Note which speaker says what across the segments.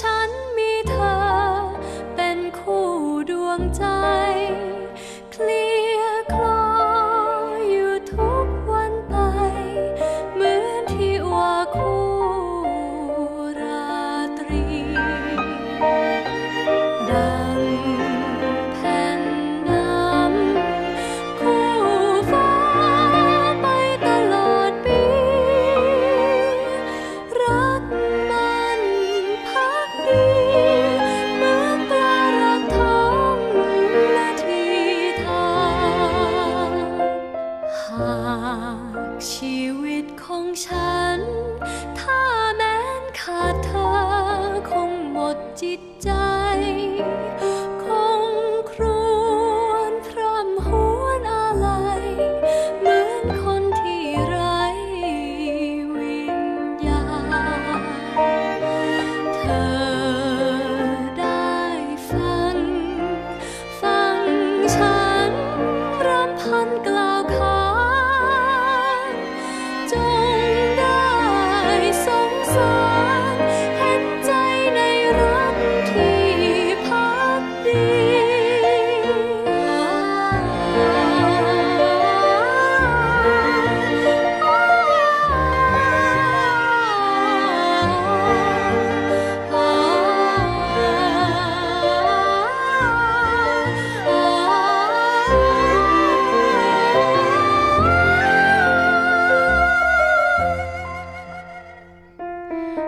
Speaker 1: ฉัน ชีวิตของฉัน ถ้าแม้นขาดเธอคงหมดจิตใจ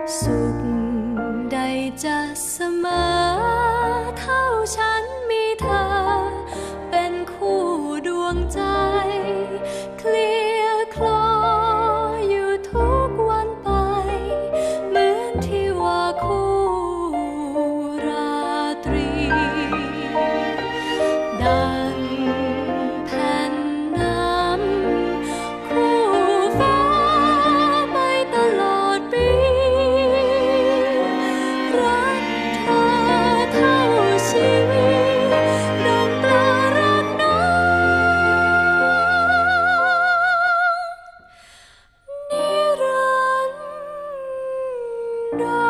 Speaker 1: So know.